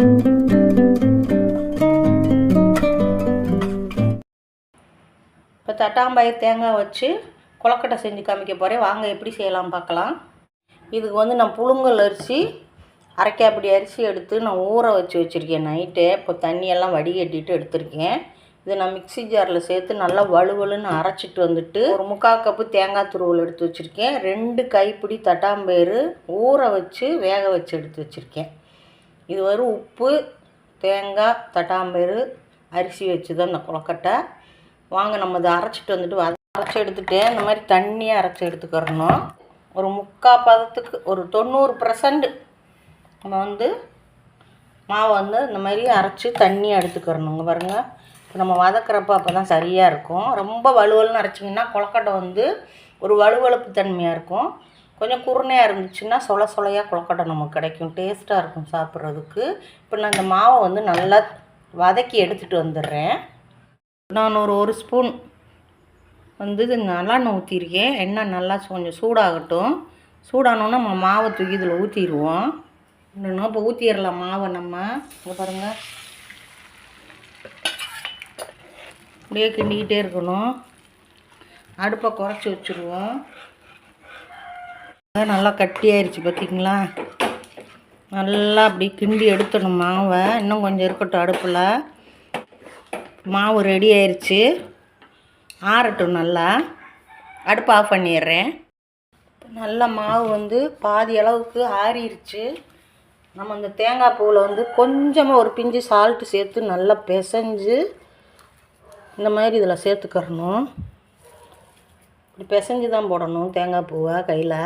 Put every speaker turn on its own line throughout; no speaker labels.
இப்போ தட்டாம்பாய் தேங்காய் வச்சு கொலக்கட்டை செஞ்சு காமிக்க போகிறேன் வாங்க எப்படி செய்யலாம் பார்க்கலாம். இதுக்கு வந்து நான் புழுங்கல் அரிசி அரைக்காப்படி அரிசி எடுத்து நான் ஊற வச்சு வச்சுருக்கேன் நைட்டே. இப்போ தண்ணியெல்லாம் வடிகட்டிட்டு எடுத்திருக்கேன். இதை நான் மிக்ஸி ஜாரில் சேர்த்து நல்லா வலுவலுன்னு அரைச்சிட்டு வந்துட்டு ஒரு முக்கால் கப்பு தேங்காய் துருவல் எடுத்து வச்சுருக்கேன். ரெண்டு கைப்பிடி தட்டாம்பயிறு ஊற வச்சு வேக வச்சு எடுத்து வச்சுருக்கேன். இது வரும் உப்பு தேங்காய் தட்டாம்பயிறு அரிசி வச்சு தான் இந்த கொலக்கட்டை வாங்க நம்ம இதை அரைச்சிட்டு வந்துட்டு அரைச்சி எடுத்துகிட்டு இந்த மாதிரி தண்ணியாக அரைச்சி எடுத்துக்கிறணும். ஒரு முக்கால் பதத்துக்கு ஒரு தொண்ணூறு பர்சன்ட் நம்ம வந்து மாவை வந்து இந்த மாதிரி அரைச்சி தண்ணியாக எடுத்துக்கிறணுங்க பாருங்கள் இப்போ நம்ம வதக்குறப்ப அப்போ தான் சரியாக இருக்கும். ரொம்ப வலுவலுன்னு அரைச்சிங்கன்னா கொலக்கட்டை வந்து ஒரு வலுவழுப்பு தன்மையாக இருக்கும். கொஞ்சம் குருணையாக இருந்துச்சுன்னா சொல சொலையாக கொலக்கட்டை நமக்கு கிடைக்கும். டேஸ்ட்டாக இருக்கும் சாப்பிட்றதுக்கு. இப்போ நான் இந்த மாவை வந்து நல்லா வதக்கி எடுத்துகிட்டு வந்துடுறேன். நான் ஒரு ஒரு ஸ்பூன் வந்து இது நல்லெண்ணெய் ஊற்றிருக்கேன் எண்ணெய் நல்லா கொஞ்சம் சூடாகட்டும். சூடானோன்னா நம்ம மாவை தூக்கி இதில் ஊற்றிடுவோம் இன்னும் இப்போ ஊற்றிடலாம் மாவை நம்ம. இங்கே பாருங்கள் அப்படியே கிண்டிக்கிட்டே இருக்கணும். அடுப்பை குறைச்சி வச்சுருவோம். நல்லா கட்டியாயிருச்சு பார்த்திங்களா நல்லா அப்படி கிண்டி எடுத்துடணும் மாவை. இன்னும் கொஞ்சம் இருக்கட்டும் அடுப்பில். மாவு ரெடி ஆயிடுச்சு ஆறட்டும் நல்லா. அடுப்பு ஆஃப் பண்ணிடுறேன். நல்லா மாவு வந்து பாதி அளவுக்கு ஆறிடுச்சு நம்ம இந்த தேங்காய் பூவில் வந்து கொஞ்சமாக ஒரு பிஞ்சு சால்ட்டு சேர்த்து நல்லா பிசைஞ்சு இந்த மாதிரி இதில் சேர்த்துக்கிறணும். இப்படி பிசைஞ்சு தான் போடணும் தேங்காய் பூவை கையில்.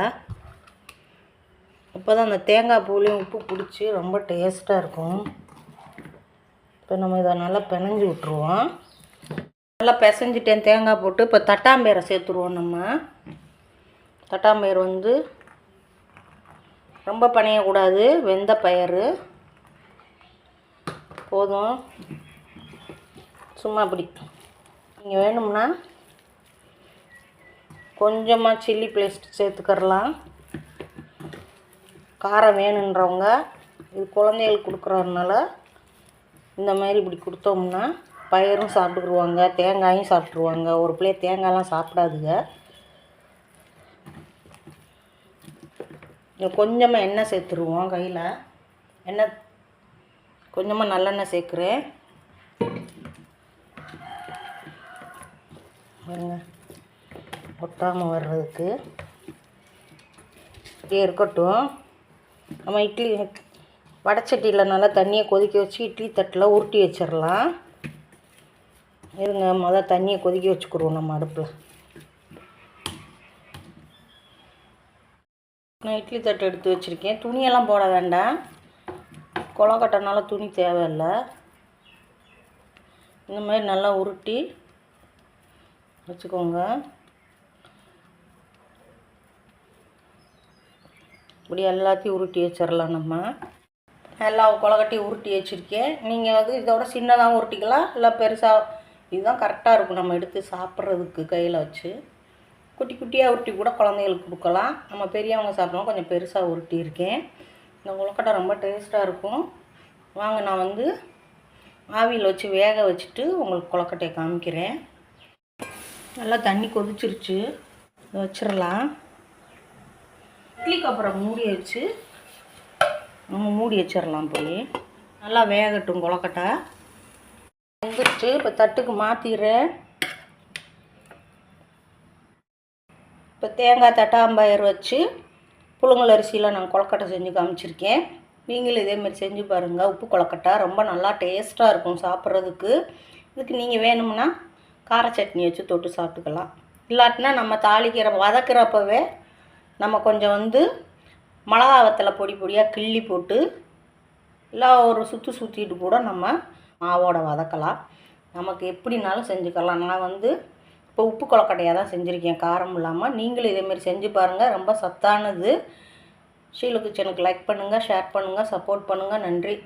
இப்போ தான் அந்த தேங்காய் பூலையும் உப்பு பிடிச்சி ரொம்ப டேஸ்ட்டாக இருக்கும். இப்போ நம்ம இதை நல்லா பிணைஞ்சு விட்ருவோம் நல்லா பிசைஞ்சிட்டேன் தேங்காய் போட்டு. இப்போ தட்டாம்பேரை சேர்த்துருவோம் நம்ம. தட்டாம்பயிறு வந்து ரொம்ப பனையக்கூடாது வெந்த பயிறு. போதும். சும்மா அப்படி நீங்கள் வேணும்னா கொஞ்சமாக சில்லி பேஸ்ட் சேர்த்துக்கறலாம். காரம் வேணுன்றவங்க இது குழந்தைகளுக்கு கொடுக்குறதுனால இந்த மாதிரி இப்படி கொடுத்தோம்னா பயிரும் சாப்பிட்டுக்குருவாங்க தேங்காயும் சாப்பிட்ருவாங்க ஒரு பிள்ளைய தேங்காயெலாம் சாப்பிடாதுங்க. கொஞ்சமாக எண்ணெய் சேர்த்துருவோம் கையில். எண்ணெய் கொஞ்சமாக நல்லெண்ணெய் சேர்க்குறேன். பாருங்க ஒட்டாமல் வர்றதுக்கு. இப்படியே இருக்கட்டும். நம்ம இட்லி வடச்சட்டியில் நல்லா தண்ணியை கொதிக்க வச்சு இட்லி தட்டில் உருட்டி வச்சிடலாம். இருங்க முதல் தண்ணியை கொதிக்க வச்சுக்கிடுவோம் நம்ம அடுப்பில். நான் இட்லி தட்டு எடுத்து வச்சுருக்கேன். துணியெல்லாம் போட வேண்டாம். கொலக்கட்டைனால துணி தேவையில்லை. இந்த மாதிரி நல்லா உருட்டி வச்சுக்கோங்க. இப்படி எல்லாத்தையும் உருட்டி வச்சிடலாம் நம்ம. எல்லா கொலக்கட்டையும் உருட்டி வச்சுருக்கேன். நீங்கள் வந்து இதோட சின்னதாக உருட்டிக்கலாம் இல்லை பெருசாக இதுதான் கரெக்டாக இருக்கும் நம்ம எடுத்து சாப்பிட்றதுக்கு கையில் வச்சு. குட்டி குட்டியாக உருட்டி கூட குழந்தைகளுக்கு கொடுக்கலாம். நம்ம பெரியவங்க சாப்பிடுவோம் கொஞ்சம் பெருசாக உருட்டி இருக்கேன். இந்த கொலக்கட்டை ரொம்ப டேஸ்ட்டாக இருக்கும். வாங்க நான் வந்து ஆவியில் வச்சு வேக வச்சுட்டு உங்களுக்கு கொலக்கட்டையை காமிக்கிறேன். நல்லா தண்ணி கொதிச்சிருச்சு. வச்சிடலாம் இட்லிக்கு அப்புறம் மூடி வச்சு நம்ம மூடி வச்சிடலாம் போய். நல்லா வேகட்டும் கொலக்கட்டை வெந்துருச்சு. இப்போ தட்டுக்கு மாற்றிடுறேன் இப்போ தேங்காய் தட்டாம்பயர் வச்சு புழுங்கல் அரிசியில் நான் கொலக்கட்டை செஞ்சு காமிச்சிருக்கேன். நீங்களும் இதேமாரி செஞ்சு பாருங்கள் உப்பு கொலக்கட்டை ரொம்ப நல்லா டேஸ்ட்டாக இருக்கும் சாப்பிட்றதுக்கு. இதுக்கு நீங்கள் வேணும்னா கார சட்னி வச்சு தொட்டு சாப்பிட்டுக்கலாம். இல்லாட்டினா நம்ம தாளிக்கிற வதக்கிறப்பவே நம்ம கொஞ்சம் வந்து மிளகா வத்தலை பொடி பொடியாக கிள்ளி போட்டு இல்லை ஒரு சுற்று சுற்றிட்டு கூட நம்ம மாவோட வதக்கலாம். நமக்கு எப்படினாலும் செஞ்சுக்கலாம். நான் வந்து இப்போ உப்பு கொலக்கட்டையாக தான் செஞ்சுருக்கேன். காரம் இல்லாமல் நீங்களும் இதேமாரி செஞ்சு பாருங்கள் ரொம்ப சத்தானது. ஷீலு கிச்சனுக்கு லைக் பண்ணுங்கள் ஷேர் பண்ணுங்கள் சப்போர்ட் பண்ணுங்கள் நன்றி.